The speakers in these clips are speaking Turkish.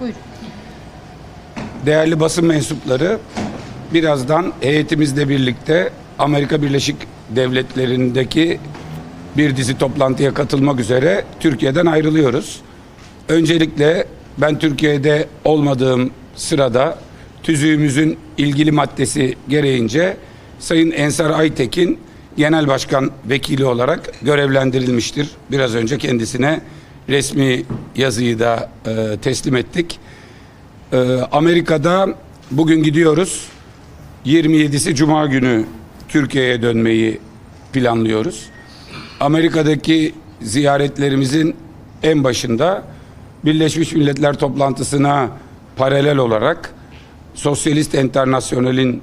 Buyurun. Değerli basın mensupları, birazdan heyetimizle birlikte Amerika Birleşik Devletleri'ndeki bir dizi toplantıya katılmak üzere Türkiye'den ayrılıyoruz. Öncelikle ben Türkiye'de olmadığım sırada tüzüğümüzün ilgili maddesi gereğince Sayın Ensar Aytekin Genel Başkan Vekili olarak görevlendirilmiştir. Biraz önce kendisine resmi yazıyı da e, teslim ettik. Ee, Amerika'da bugün gidiyoruz. 27'si Cuma günü Türkiye'ye dönmeyi planlıyoruz. Amerika'daki ziyaretlerimizin en başında Birleşmiş Milletler toplantısına paralel olarak Sosyalist Enternasyonel'in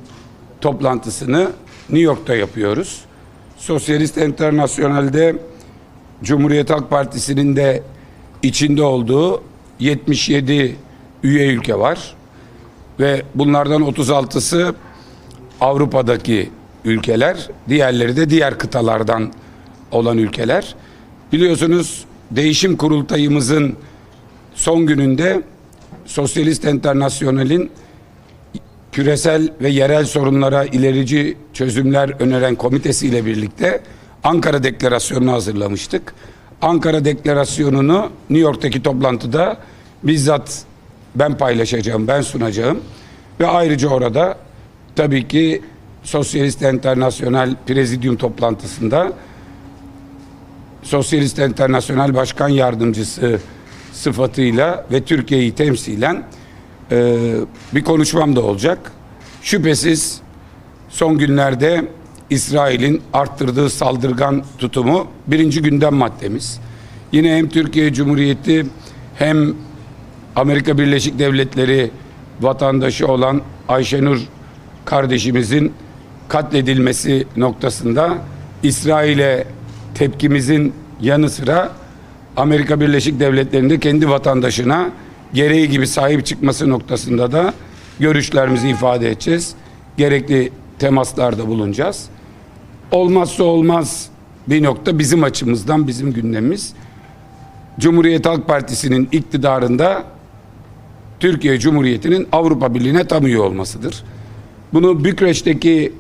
toplantısını New York'ta yapıyoruz. Sosyalist Enternasyonel'de Cumhuriyet Halk Partisi'nin de içinde olduğu 77 üye ülke var. Ve bunlardan 36'sı Avrupa'daki ülkeler, diğerleri de diğer kıtalardan olan ülkeler. Biliyorsunuz değişim kurultayımızın son gününde Sosyalist Enternasyonel'in küresel ve yerel sorunlara ilerici çözümler öneren komitesiyle birlikte Ankara Deklarasyonu'nu hazırlamıştık. Ankara Deklarasyonu'nu New York'taki toplantıda bizzat ben paylaşacağım, ben sunacağım. Ve ayrıca orada tabii ki Sosyalist Enternasyonel Prezidyum toplantısında Sosyalist Enternasyonel Başkan Yardımcısı sıfatıyla ve Türkiye'yi temsilen e, bir konuşmam da olacak. Şüphesiz son günlerde İsrail'in arttırdığı saldırgan tutumu birinci gündem maddemiz. Yine hem Türkiye Cumhuriyeti hem Amerika Birleşik Devletleri vatandaşı olan Ayşenur kardeşimizin katledilmesi noktasında İsrail'e tepkimizin yanı sıra Amerika Birleşik Devletleri'nde kendi vatandaşına gereği gibi sahip çıkması noktasında da görüşlerimizi ifade edeceğiz. Gerekli temaslarda bulunacağız. Olmazsa olmaz bir nokta bizim açımızdan bizim gündemimiz. Cumhuriyet Halk Partisi'nin iktidarında Türkiye Cumhuriyeti'nin Avrupa Birliği'ne tam üye olmasıdır. Bunu Bükreş'teki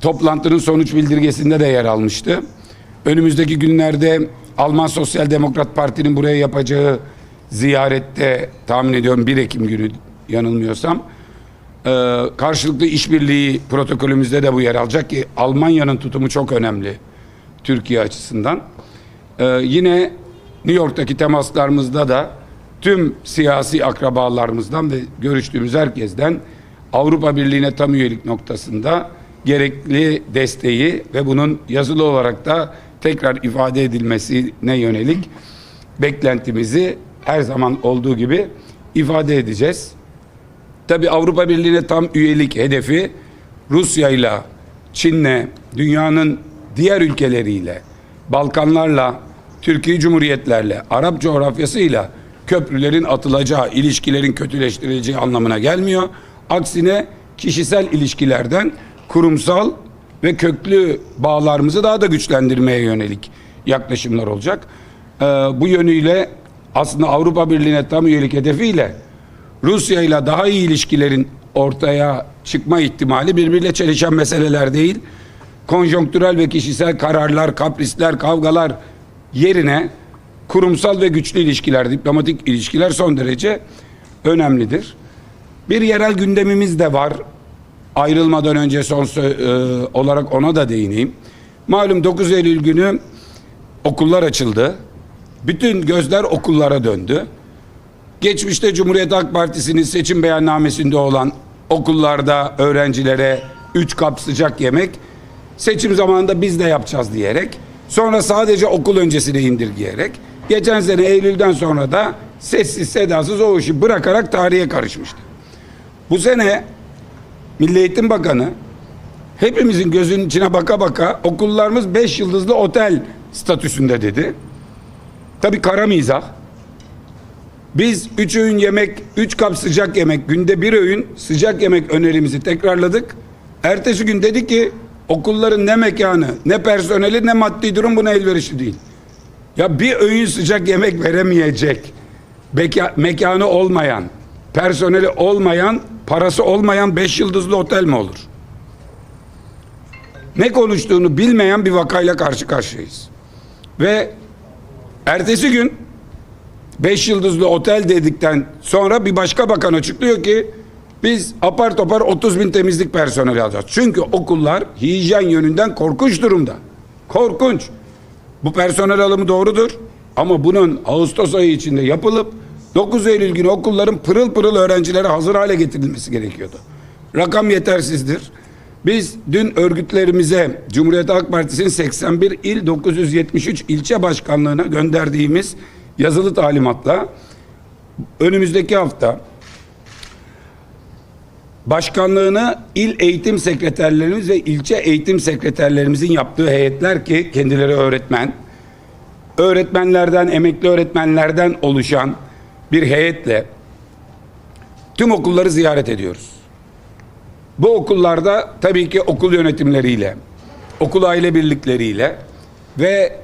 toplantının sonuç bildirgesinde de yer almıştı. Önümüzdeki günlerde Alman Sosyal Demokrat Parti'nin buraya yapacağı ziyarette tahmin ediyorum 1 Ekim günü yanılmıyorsam e, karşılıklı işbirliği protokolümüzde de bu yer alacak ki Almanya'nın tutumu çok önemli Türkiye açısından. E, yine New York'taki temaslarımızda da tüm siyasi akrabalarımızdan ve görüştüğümüz herkesten Avrupa Birliği'ne tam üyelik noktasında gerekli desteği ve bunun yazılı olarak da tekrar ifade edilmesine yönelik beklentimizi her zaman olduğu gibi ifade edeceğiz. Tabi Avrupa Birliği'ne tam üyelik hedefi Rusya ile Çin'le dünyanın diğer ülkeleriyle Balkanlarla Türkiye Cumhuriyetlerle Arap coğrafyasıyla köprülerin atılacağı, ilişkilerin kötüleştirileceği anlamına gelmiyor. Aksine kişisel ilişkilerden kurumsal ve köklü bağlarımızı daha da güçlendirmeye yönelik yaklaşımlar olacak. Ee, bu yönüyle aslında Avrupa Birliği'ne tam üyelik hedefiyle Rusya ile daha iyi ilişkilerin ortaya çıkma ihtimali birbiriyle çelişen meseleler değil. Konjonktürel ve kişisel kararlar, kaprisler, kavgalar yerine kurumsal ve güçlü ilişkiler, diplomatik ilişkiler son derece önemlidir. Bir yerel gündemimiz de var. Ayrılmadan önce son e, olarak ona da değineyim. Malum 9 Eylül günü okullar açıldı. Bütün gözler okullara döndü. Geçmişte Cumhuriyet Halk Partisi'nin seçim beyannamesinde olan okullarda öğrencilere üç kap sıcak yemek seçim zamanında biz de yapacağız diyerek sonra sadece okul öncesine indirgeyerek geçen sene Eylül'den sonra da sessiz sedasız o işi bırakarak tarihe karışmıştı. Bu sene Milli Eğitim Bakanı hepimizin gözünün içine baka baka okullarımız beş yıldızlı otel statüsünde dedi. Tabii kara mizah. Biz üç öğün yemek, üç kap sıcak yemek, günde bir öğün sıcak yemek önerimizi tekrarladık. Ertesi gün dedi ki okulların ne mekanı, ne personeli, ne maddi durum buna elverişli değil. Ya bir öğün sıcak yemek veremeyecek beka, mekanı olmayan, personeli olmayan, parası olmayan beş yıldızlı otel mi olur? Ne konuştuğunu bilmeyen bir vakayla karşı karşıyayız. Ve ertesi gün beş yıldızlı otel dedikten sonra bir başka bakan açıklıyor ki biz apar topar 30 bin temizlik personeli alacağız. Çünkü okullar hijyen yönünden korkunç durumda. Korkunç. Bu personel alımı doğrudur. Ama bunun Ağustos ayı içinde yapılıp 9 Eylül günü okulların pırıl pırıl öğrencilere hazır hale getirilmesi gerekiyordu. Rakam yetersizdir. Biz dün örgütlerimize Cumhuriyet Halk Partisi'nin 81 il 973 ilçe başkanlığına gönderdiğimiz yazılı talimatla önümüzdeki hafta başkanlığını il eğitim sekreterlerimiz ve ilçe eğitim sekreterlerimizin yaptığı heyetler ki kendileri öğretmen, öğretmenlerden, emekli öğretmenlerden oluşan bir heyetle tüm okulları ziyaret ediyoruz. Bu okullarda tabii ki okul yönetimleriyle, okul aile birlikleriyle ve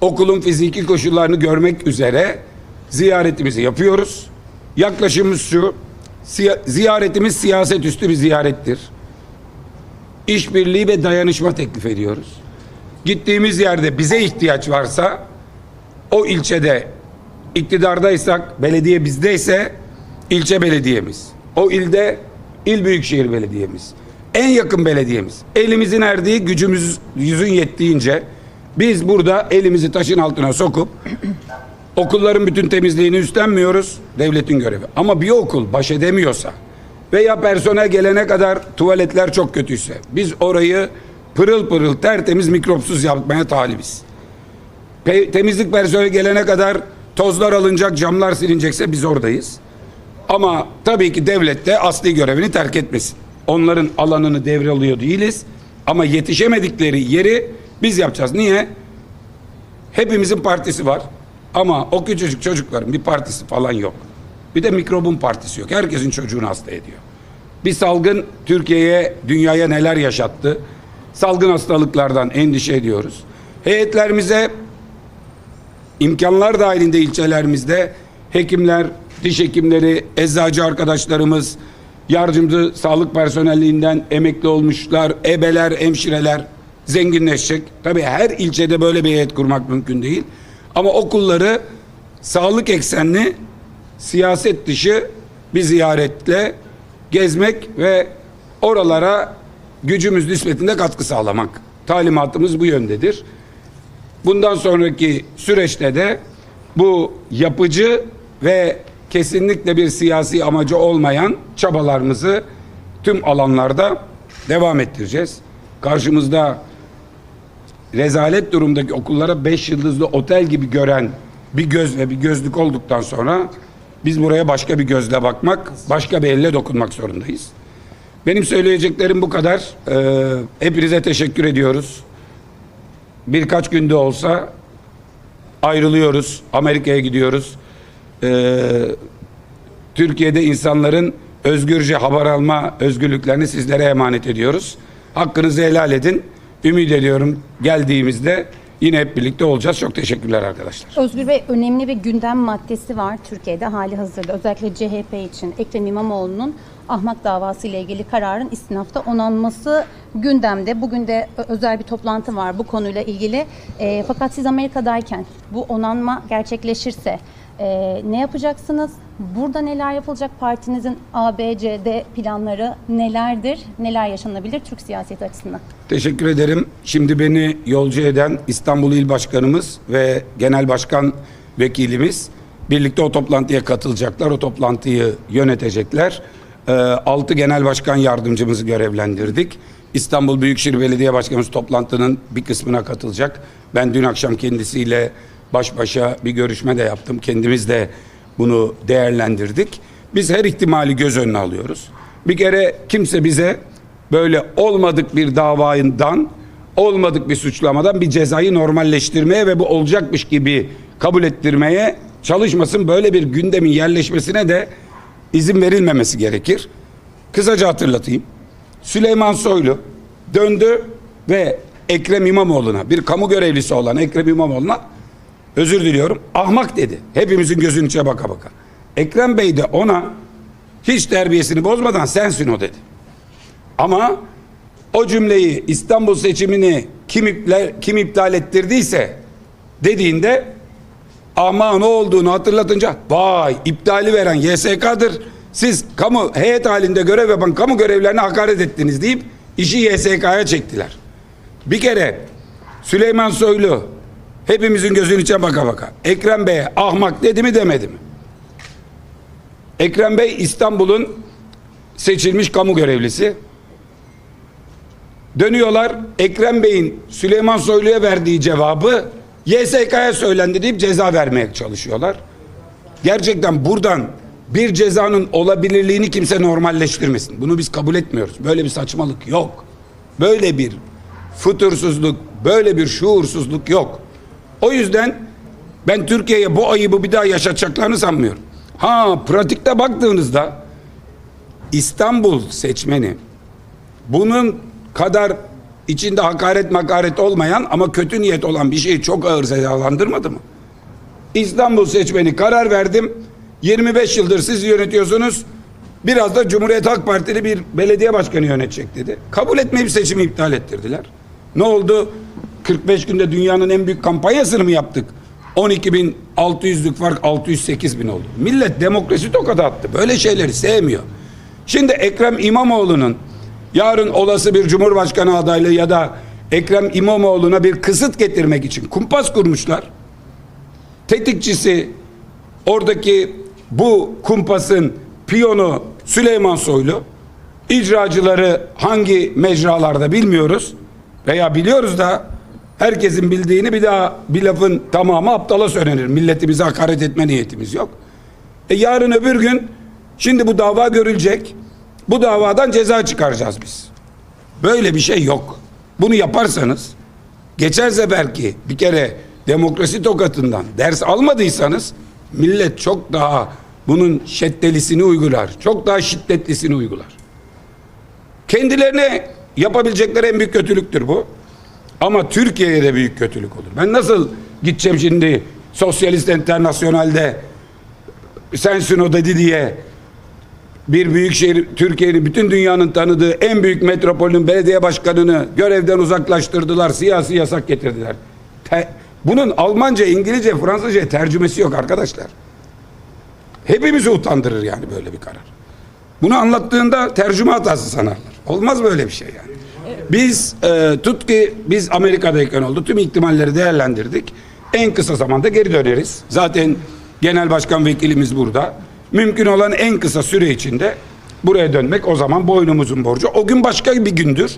okulun fiziki koşullarını görmek üzere ziyaretimizi yapıyoruz. Yaklaşımımız şu, ziyaretimiz siyaset üstü bir ziyarettir. İşbirliği ve dayanışma teklif ediyoruz. Gittiğimiz yerde bize ihtiyaç varsa o ilçede iktidardaysak, belediye bizdeyse ilçe belediyemiz. O ilde il büyükşehir belediyemiz. En yakın belediyemiz. Elimizin erdiği gücümüz yüzün yettiğince biz burada elimizi taşın altına sokup okulların bütün temizliğini üstlenmiyoruz. Devletin görevi. Ama bir okul baş edemiyorsa veya personel gelene kadar tuvaletler çok kötüyse biz orayı pırıl pırıl tertemiz mikropsuz yapmaya talibiz. Pe- temizlik personeli gelene kadar tozlar alınacak, camlar silinecekse biz oradayız. Ama tabii ki devlet de asli görevini terk etmesin. Onların alanını devralıyor değiliz. Ama yetişemedikleri yeri biz yapacağız. Niye? Hepimizin partisi var. Ama o küçücük çocukların bir partisi falan yok. Bir de mikrobun partisi yok. Herkesin çocuğunu hasta ediyor. Bir salgın Türkiye'ye, dünyaya neler yaşattı? Salgın hastalıklardan endişe ediyoruz. Heyetlerimize imkanlar dahilinde ilçelerimizde hekimler, diş hekimleri, eczacı arkadaşlarımız, yardımcı sağlık personelliğinden emekli olmuşlar, ebeler, hemşireler zenginleşecek. Tabii her ilçede böyle bir heyet kurmak mümkün değil. Ama okulları sağlık eksenli, siyaset dışı bir ziyaretle gezmek ve oralara gücümüz nispetinde katkı sağlamak. Talimatımız bu yöndedir. Bundan sonraki süreçte de bu yapıcı ve kesinlikle bir siyasi amacı olmayan çabalarımızı tüm alanlarda devam ettireceğiz. Karşımızda rezalet durumdaki okullara beş yıldızlı otel gibi gören bir göz ve bir gözlük olduktan sonra biz buraya başka bir gözle bakmak, başka bir elle dokunmak zorundayız. Benim söyleyeceklerim bu kadar. Ee, hepinize teşekkür ediyoruz. Birkaç günde olsa ayrılıyoruz. Amerika'ya gidiyoruz. Ee, Türkiye'de insanların özgürce haber alma özgürlüklerini sizlere emanet ediyoruz. Hakkınızı helal edin. Ümit ediyorum geldiğimizde yine hep birlikte olacağız. Çok teşekkürler arkadaşlar. Özgür Bey önemli bir gündem maddesi var Türkiye'de hali hazırda. Özellikle CHP için Ekrem İmamoğlu'nun Ahmak davası ile ilgili kararın istinafta onanması gündemde. Bugün de özel bir toplantı var bu konuyla ilgili. E, fakat siz Amerika'dayken bu onanma gerçekleşirse e, ne yapacaksınız? Burada neler yapılacak? Partinizin A, B, C, D planları nelerdir? Neler yaşanabilir Türk siyaseti açısından? Teşekkür ederim. Şimdi beni yolcu eden İstanbul İl Başkanımız ve Genel Başkan Vekilimiz birlikte o toplantıya katılacaklar. O toplantıyı yönetecekler. Ee, altı Genel Başkan Yardımcımızı görevlendirdik. İstanbul Büyükşehir Belediye Başkanımız toplantının bir kısmına katılacak. Ben dün akşam kendisiyle baş başa bir görüşme de yaptım. Kendimiz de bunu değerlendirdik. Biz her ihtimali göz önüne alıyoruz. Bir kere kimse bize böyle olmadık bir davadan, olmadık bir suçlamadan bir cezayı normalleştirmeye ve bu olacakmış gibi kabul ettirmeye çalışmasın. Böyle bir gündemin yerleşmesine de izin verilmemesi gerekir. Kısaca hatırlatayım. Süleyman Soylu döndü ve Ekrem İmamoğlu'na bir kamu görevlisi olan Ekrem İmamoğlu'na özür diliyorum ahmak dedi. Hepimizin gözünün içine baka baka. Ekrem Bey de ona hiç terbiyesini bozmadan sensin o dedi. Ama o cümleyi İstanbul seçimini kim iptal, kim iptal ettirdiyse dediğinde ama ne olduğunu hatırlatınca vay iptali veren YSK'dır. Siz kamu heyet halinde görev yapan kamu görevlerine hakaret ettiniz deyip işi YSK'ya çektiler. Bir kere Süleyman Soylu hepimizin gözünün içine baka baka Ekrem Bey'e ahmak dedi mi demedi mi? Ekrem Bey İstanbul'un seçilmiş kamu görevlisi. Dönüyorlar Ekrem Bey'in Süleyman Soylu'ya verdiği cevabı YSK'ya söylendi deyip ceza vermeye çalışıyorlar. Gerçekten buradan bir cezanın olabilirliğini kimse normalleştirmesin. Bunu biz kabul etmiyoruz. Böyle bir saçmalık yok. Böyle bir fütursuzluk, böyle bir şuursuzluk yok. O yüzden ben Türkiye'ye bu ayıbı bir daha yaşatacaklarını sanmıyorum. Ha pratikte baktığınızda İstanbul seçmeni bunun kadar içinde hakaret makaret olmayan ama kötü niyet olan bir şeyi çok ağır cezalandırmadı mı? İstanbul seçmeni karar verdim. 25 yıldır siz yönetiyorsunuz. Biraz da Cumhuriyet Halk Partili bir belediye başkanı yönetecek dedi. Kabul etmeyip seçimi iptal ettirdiler. Ne oldu? 45 günde dünyanın en büyük kampanyasını mı yaptık? 12.600'lük fark 608 bin oldu. Millet demokrasi tokadı attı. Böyle şeyleri sevmiyor. Şimdi Ekrem İmamoğlu'nun yarın olası bir cumhurbaşkanı adaylığı ya da Ekrem İmamoğlu'na bir kısıt getirmek için kumpas kurmuşlar. Tetikçisi oradaki bu kumpasın piyonu Süleyman Soylu. İcracıları hangi mecralarda bilmiyoruz veya biliyoruz da herkesin bildiğini bir daha bir lafın tamamı aptala söylenir. Milletimize hakaret etme niyetimiz yok. E yarın öbür gün şimdi bu dava görülecek. Bu davadan ceza çıkaracağız biz. Böyle bir şey yok. Bunu yaparsanız geçer seferki bir kere demokrasi tokatından ders almadıysanız millet çok daha bunun şeddelisini uygular. Çok daha şiddetlisini uygular. Kendilerine yapabilecekleri en büyük kötülüktür bu. Ama Türkiye'ye de büyük kötülük olur. Ben nasıl gideceğim şimdi Sosyalist Enternasyonel'de sensin o dedi diye bir büyük şehir Türkiye'nin bütün dünyanın tanıdığı en büyük metropolün belediye başkanını görevden uzaklaştırdılar. Siyasi yasak getirdiler. Te- bunun Almanca, İngilizce, Fransızca tercümesi yok arkadaşlar. Hepimizi utandırır yani böyle bir karar. Bunu anlattığında tercüme hatası sanarlar. Olmaz böyle bir şey yani. Biz e, tut ki biz Amerika'dayken oldu. Tüm ihtimalleri değerlendirdik. En kısa zamanda geri döneriz. Zaten genel başkan vekilimiz burada. Mümkün olan en kısa süre içinde buraya dönmek o zaman boynumuzun borcu. O gün başka bir gündür.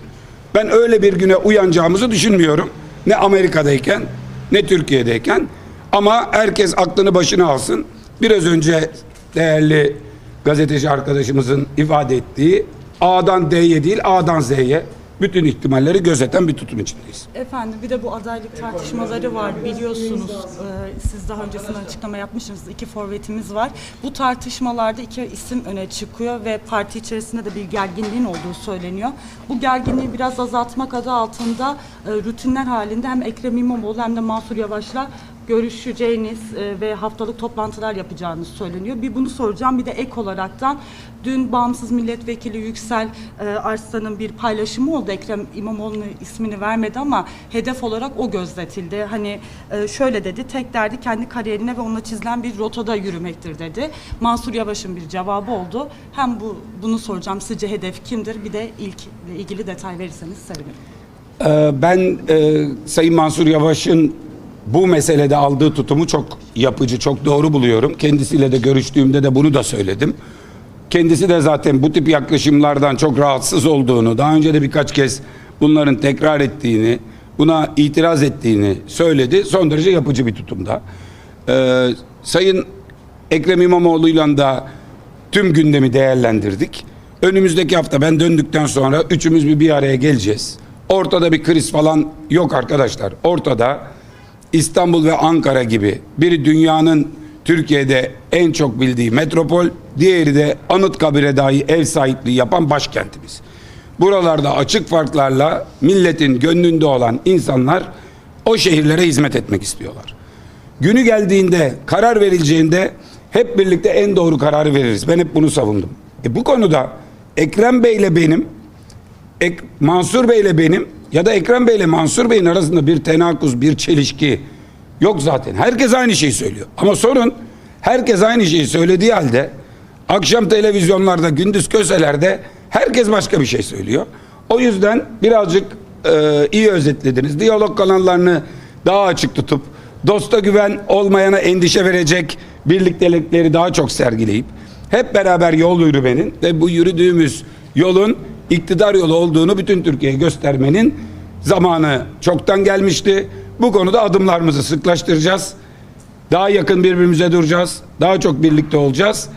Ben öyle bir güne uyanacağımızı düşünmüyorum. Ne Amerika'dayken ne Türkiye'deyken. Ama herkes aklını başına alsın. Biraz önce değerli gazeteci arkadaşımızın ifade ettiği A'dan D'ye değil A'dan Z'ye bütün ihtimalleri gözeten bir tutum içindeyiz. Efendim bir de bu adaylık tartışmaları var biliyorsunuz. Ee, siz daha öncesinde açıklama yapmışsınız. İki forvetimiz var. Bu tartışmalarda iki isim öne çıkıyor ve parti içerisinde de bir gerginliğin olduğu söyleniyor. Bu gerginliği biraz azaltmak adı altında e, rutinler halinde hem Ekrem İmamoğlu hem de Mansur Yavaş'la görüşeceğiniz e, ve haftalık toplantılar yapacağınız söyleniyor. Bir bunu soracağım. Bir de ek olaraktan dün bağımsız milletvekili Yüksel e, Arslan'ın bir paylaşımı oldu. Ekrem İmamoğlu'nun ismini vermedi ama hedef olarak o gözletildi. Hani e, şöyle dedi. Tek derdi kendi kariyerine ve onunla çizilen bir rotada yürümektir dedi. Mansur Yavaş'ın bir cevabı oldu. Hem bu bunu soracağım. Sizce hedef kimdir? Bir de ilk ilgili detay verirseniz sevinirim. Ee, ben e, Sayın Mansur Yavaş'ın bu meselede aldığı tutumu çok yapıcı, çok doğru buluyorum. Kendisiyle de görüştüğümde de bunu da söyledim. Kendisi de zaten bu tip yaklaşımlardan çok rahatsız olduğunu, daha önce de birkaç kez bunların tekrar ettiğini, buna itiraz ettiğini söyledi. Son derece yapıcı bir tutumda. Ee, Sayın Ekrem İmamoğlu'yla da tüm gündemi değerlendirdik. Önümüzdeki hafta ben döndükten sonra üçümüz bir bir araya geleceğiz. Ortada bir kriz falan yok arkadaşlar. Ortada İstanbul ve Ankara gibi biri dünyanın Türkiye'de en çok bildiği metropol, diğeri de Anıtkabir'e dahi ev sahipliği yapan başkentimiz. Buralarda açık farklarla milletin gönlünde olan insanlar o şehirlere hizmet etmek istiyorlar. Günü geldiğinde, karar verileceğinde hep birlikte en doğru kararı veririz. Ben hep bunu savundum. E bu konuda Ekrem Bey'le benim, Ek- Mansur Bey'le benim ya da Ekrem Bey'le Mansur Bey'in arasında bir tenakuz, bir çelişki yok zaten. Herkes aynı şeyi söylüyor. Ama sorun herkes aynı şeyi söylediği halde akşam televizyonlarda, gündüz köselerde herkes başka bir şey söylüyor. O yüzden birazcık e, iyi özetlediniz. Diyalog kanallarını daha açık tutup dosta güven olmayana endişe verecek birliktelikleri daha çok sergileyip hep beraber yol yürümenin ve bu yürüdüğümüz yolun iktidar yolu olduğunu bütün Türkiye'ye göstermenin zamanı çoktan gelmişti. Bu konuda adımlarımızı sıklaştıracağız. Daha yakın birbirimize duracağız. Daha çok birlikte olacağız.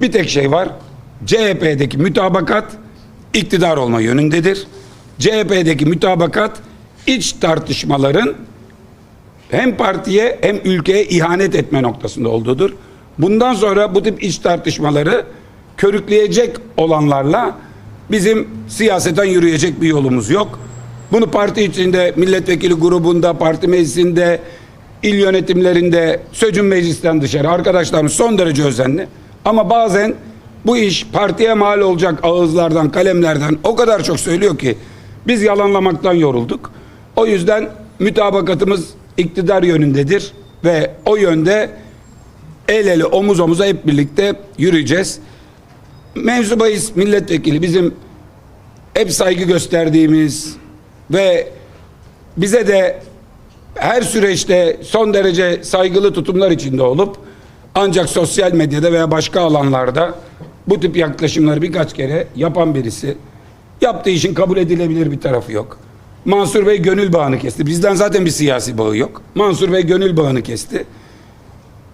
Bir tek şey var. CHP'deki mütabakat iktidar olma yönündedir. CHP'deki mütabakat iç tartışmaların hem partiye hem ülkeye ihanet etme noktasında olduğudur. Bundan sonra bu tip iç tartışmaları körükleyecek olanlarla bizim siyaseten yürüyecek bir yolumuz yok. Bunu parti içinde, milletvekili grubunda, parti meclisinde, il yönetimlerinde, sözün meclisten dışarı arkadaşlarımız son derece özenli. Ama bazen bu iş partiye mal olacak ağızlardan, kalemlerden o kadar çok söylüyor ki biz yalanlamaktan yorulduk. O yüzden mütabakatımız iktidar yönündedir ve o yönde el ele omuz omuza hep birlikte yürüyeceğiz. Mevzu bahis milletvekili bizim hep saygı gösterdiğimiz ve bize de her süreçte son derece saygılı tutumlar içinde olup ancak sosyal medyada veya başka alanlarda bu tip yaklaşımları birkaç kere yapan birisi. Yaptığı işin kabul edilebilir bir tarafı yok. Mansur Bey gönül bağını kesti. Bizden zaten bir siyasi bağı yok. Mansur Bey gönül bağını kesti.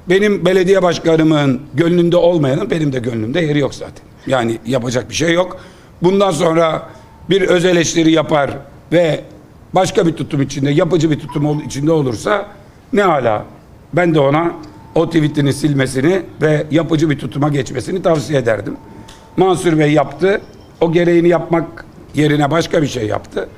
Benim belediye başkanımın gönlünde olmayanın benim de gönlümde yeri yok zaten. Yani yapacak bir şey yok. Bundan sonra bir öz eleştiri yapar ve başka bir tutum içinde, yapıcı bir tutum içinde olursa ne hala. Ben de ona o tweetini silmesini ve yapıcı bir tutuma geçmesini tavsiye ederdim. Mansur Bey yaptı. O gereğini yapmak yerine başka bir şey yaptı.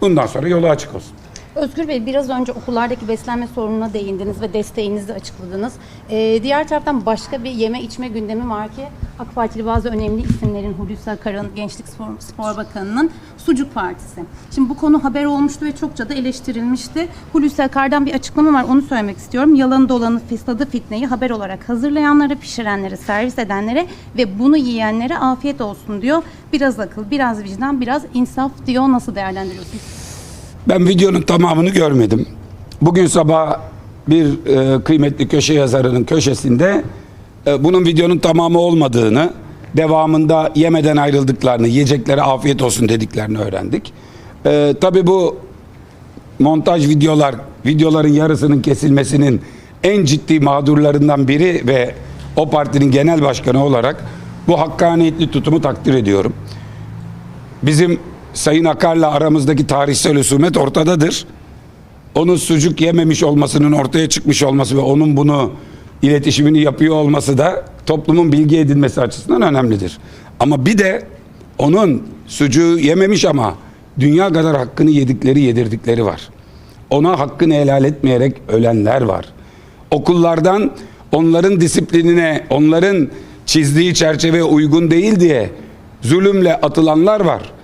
Bundan sonra yolu açık olsun. Özgür Bey biraz önce okullardaki beslenme sorununa değindiniz ve desteğinizi açıkladınız. Ee, diğer taraftan başka bir yeme içme gündemi var ki AK Partili bazı önemli isimlerin Hulusi Akar'ın Gençlik Spor, Spor Bakanı'nın Sucuk Partisi. Şimdi bu konu haber olmuştu ve çokça da eleştirilmişti. Hulusi Akar'dan bir açıklama var onu söylemek istiyorum. Yalan dolanı fisladı fitneyi haber olarak hazırlayanlara, pişirenlere, servis edenlere ve bunu yiyenlere afiyet olsun diyor. Biraz akıl, biraz vicdan, biraz insaf diyor. Nasıl değerlendiriyorsunuz? Ben videonun tamamını görmedim. Bugün sabah bir e, kıymetli köşe yazarının köşesinde e, bunun videonun tamamı olmadığını, devamında yemeden ayrıldıklarını, yiyeceklere afiyet olsun dediklerini öğrendik. E, tabii bu montaj videolar, videoların yarısının kesilmesinin en ciddi mağdurlarından biri ve o partinin genel başkanı olarak bu hakkaniyetli tutumu takdir ediyorum. Bizim Sayın Akar'la aramızdaki tarihsel husumet ortadadır. Onun sucuk yememiş olmasının ortaya çıkmış olması ve onun bunu iletişimini yapıyor olması da toplumun bilgi edinmesi açısından önemlidir. Ama bir de onun sucuğu yememiş ama dünya kadar hakkını yedikleri yedirdikleri var. Ona hakkını helal etmeyerek ölenler var. Okullardan onların disiplinine, onların çizdiği çerçeveye uygun değil diye zulümle atılanlar var.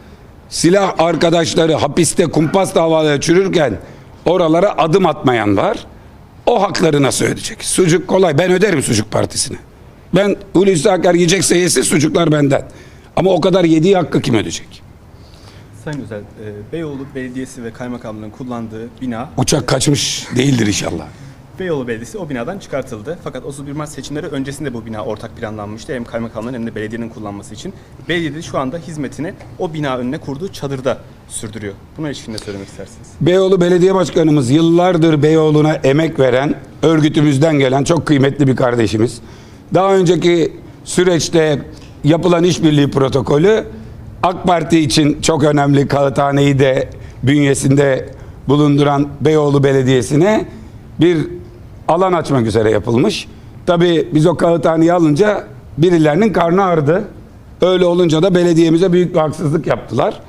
Silah arkadaşları hapiste kumpas davaları çürürken oralara adım atmayan var. O hakları nasıl ödeyecek? Sucuk kolay. Ben öderim sucuk partisine. Ben Hulusi Akar yiyecekse yesin sucuklar benden. Ama o kadar yediği hakkı kim ödeyecek? Sayın Özel, e, Beyoğlu Belediyesi ve Kaymakamlığı'nın kullandığı bina, Uçak kaçmış değildir inşallah. Beyoğlu Belediyesi o binadan çıkartıldı. Fakat 31 Mart seçimleri öncesinde bu bina ortak planlanmıştı. Hem kaymakamlığın hem de belediyenin kullanması için. Belediye şu anda hizmetini o bina önüne kurduğu çadırda sürdürüyor. Buna ilişkin ne söylemek istersiniz? Beyoğlu Belediye Başkanımız yıllardır Beyoğlu'na emek veren, örgütümüzden gelen çok kıymetli bir kardeşimiz. Daha önceki süreçte yapılan işbirliği protokolü AK Parti için çok önemli Kağıthane'yi de bünyesinde bulunduran Beyoğlu Belediyesi'ne bir alan açmak üzere yapılmış. Tabii biz o Kağıthane'yi alınca birilerinin karnı ağrıdı. Öyle olunca da belediyemize büyük bir haksızlık yaptılar.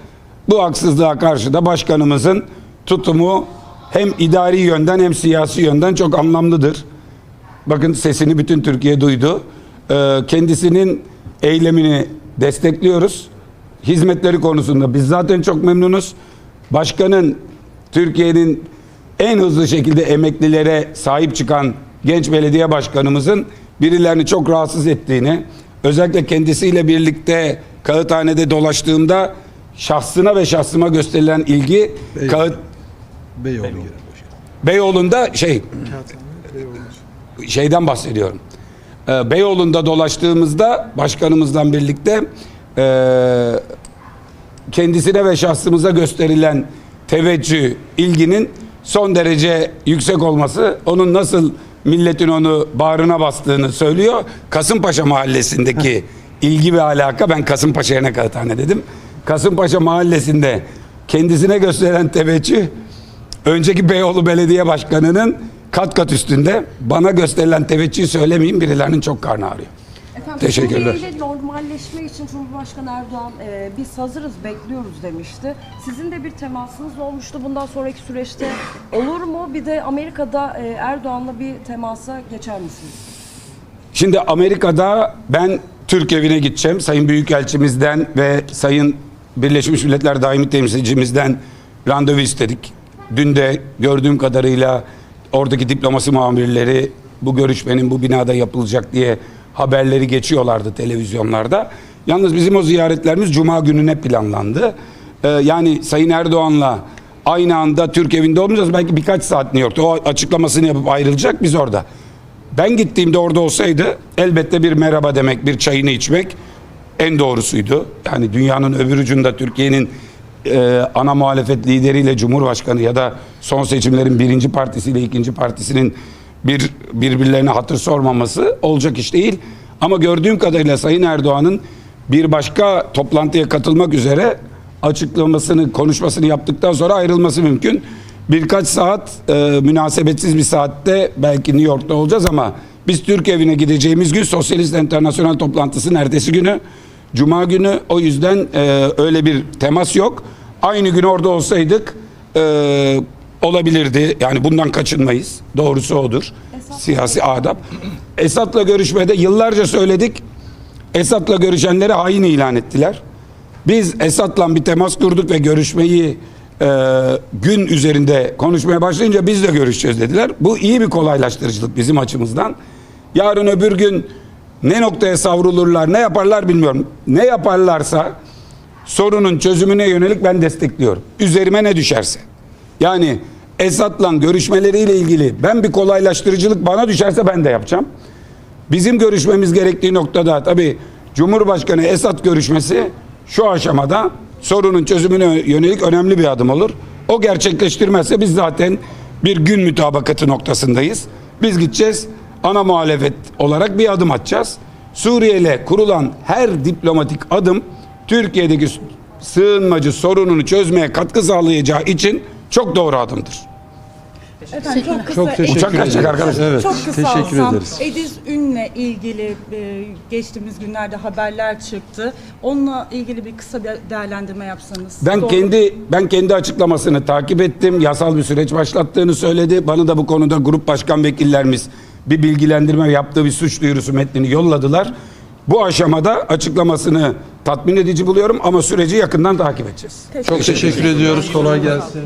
Bu haksızlığa karşı da başkanımızın tutumu hem idari yönden hem siyasi yönden çok anlamlıdır. bakın sesini bütün Türkiye duydu. Ee, kendisinin eylemini destekliyoruz. Hizmetleri konusunda biz zaten çok memnunuz. Başkanın Türkiye'nin en hızlı şekilde emeklilere sahip çıkan genç belediye başkanımızın birilerini çok rahatsız ettiğini, özellikle kendisiyle birlikte kağıthanede dolaştığımda şahsına ve şahsıma gösterilen ilgi kağıt Beyoğlu. Beyoğlu'nda şey şeyden bahsediyorum. Ee, Beyoğlu'nda dolaştığımızda başkanımızla birlikte ee, kendisine ve şahsımıza gösterilen teveccüh, ilginin son derece yüksek olması, onun nasıl milletin onu bağrına bastığını söylüyor. Kasımpaşa mahallesindeki ilgi ve alaka, ben Kasımpaşa'ya ne kağıthane dedim. Kasımpaşa mahallesinde kendisine gösteren teveccüh, önceki Beyoğlu Belediye Başkanı'nın kat kat üstünde. Bana gösterilen teveccühü söylemeyeyim, birilerinin çok karnı ağrıyor. Efendim, Teşekkürler. Suriye ile normalleşme için Cumhurbaşkanı Erdoğan e, biz hazırız bekliyoruz demişti. Sizin de bir temasınız olmuştu. Bundan sonraki süreçte olur mu? Bir de Amerika'da e, Erdoğan'la bir temasa geçer misiniz? Şimdi Amerika'da ben Türk evine gideceğim. Sayın Büyükelçimizden ve Sayın Birleşmiş Milletler Daimi Temsilcimizden randevu istedik. Dün de gördüğüm kadarıyla oradaki diplomasi muhabirleri bu görüşmenin bu binada yapılacak diye haberleri geçiyorlardı televizyonlarda. Yalnız bizim o ziyaretlerimiz Cuma gününe planlandı. Ee, yani Sayın Erdoğan'la aynı anda Türk evinde olmayacağız. Belki birkaç saat New York'ta o açıklamasını yapıp ayrılacak biz orada. Ben gittiğimde orada olsaydı elbette bir merhaba demek, bir çayını içmek en doğrusuydu. Yani dünyanın öbür ucunda Türkiye'nin e, ana muhalefet lideriyle Cumhurbaşkanı ya da son seçimlerin birinci partisiyle ikinci partisinin bir birbirlerine hatır sormaması olacak iş değil. Ama gördüğüm kadarıyla Sayın Erdoğan'ın bir başka toplantıya katılmak üzere açıklamasını, konuşmasını yaptıktan sonra ayrılması mümkün. Birkaç saat e, münasebetsiz bir saatte belki New York'ta olacağız ama biz Türk evine gideceğimiz gün Sosyalist Enternasyonel toplantısının ertesi günü Cuma günü o yüzden e, öyle bir temas yok. Aynı gün orada olsaydık e, olabilirdi. Yani bundan kaçınmayız. Doğrusu odur. Siyasi adap. Esat'la görüşmede yıllarca söyledik. Esat'la görüşenleri hain ilan ettiler. Biz Esat'la bir temas kurduk ve görüşmeyi e, gün üzerinde konuşmaya başlayınca biz de görüşeceğiz dediler. Bu iyi bir kolaylaştırıcılık bizim açımızdan. Yarın öbür gün ne noktaya savrulurlar, ne yaparlar bilmiyorum. Ne yaparlarsa sorunun çözümüne yönelik ben destekliyorum. Üzerime ne düşerse. Yani Esad'la görüşmeleriyle ilgili ben bir kolaylaştırıcılık bana düşerse ben de yapacağım. Bizim görüşmemiz gerektiği noktada tabii Cumhurbaşkanı Esad görüşmesi şu aşamada sorunun çözümüne yönelik önemli bir adım olur. O gerçekleştirmezse biz zaten bir gün mütabakatı noktasındayız. Biz gideceğiz ana muhalefet olarak bir adım atacağız. Suriye ile kurulan her diplomatik adım Türkiye'deki sığınmacı sorununu çözmeye katkı sağlayacağı için çok doğru adımdır. Efendim çok kısa, Çok teşekkür Uçak kaçacak ederim. arkadaşlar. Evet, çok kısa teşekkür alsam, ederiz. Ediz Ün'le ilgili e, geçtiğimiz günlerde haberler çıktı. Onunla ilgili bir kısa bir değerlendirme yapsanız. Ben Doğru. kendi ben kendi açıklamasını takip ettim. Yasal bir süreç başlattığını söyledi. Bana da bu konuda grup başkan vekillerimiz bir bilgilendirme yaptığı bir suç duyurusu metnini yolladılar. Bu aşamada açıklamasını tatmin edici buluyorum ama süreci yakından takip edeceğiz. Çok teşekkür ediyoruz. Kolay gelsin.